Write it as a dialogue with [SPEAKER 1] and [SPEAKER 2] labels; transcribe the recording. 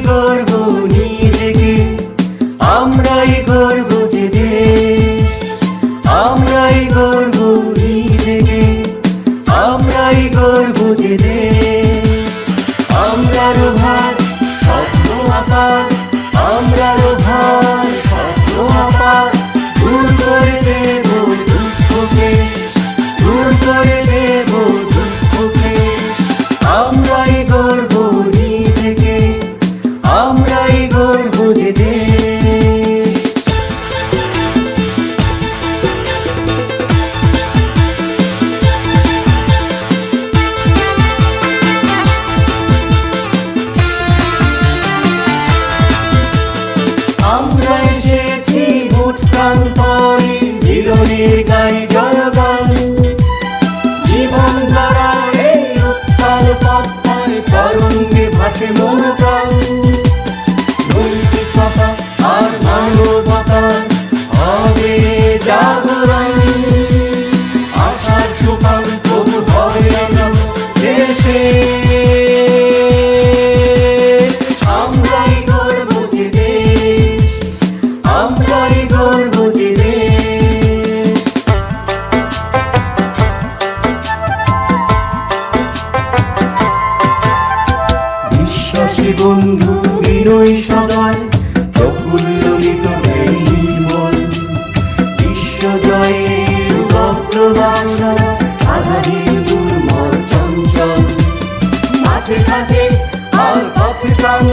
[SPEAKER 1] গর্ব নিজেকে, আমরাই গর্ব দেশ। আমরাই গর্ব নিজেকে, আমরাই গর্ব দেশ। আমরার ভাগ, স্বপ্ন আকার আমরার আছে মমতা নৈতিকতা আর মানবতা হবে জাগরণ। আশার সুপাল তবু হবে দেশে। বন্ধু বিনয় সদয় প্রফুল্লিত নির্মল বিশ্ব জয়ের বক্রবাসা আধারীর মাঠে ঘাটে আর পথে প্রাণ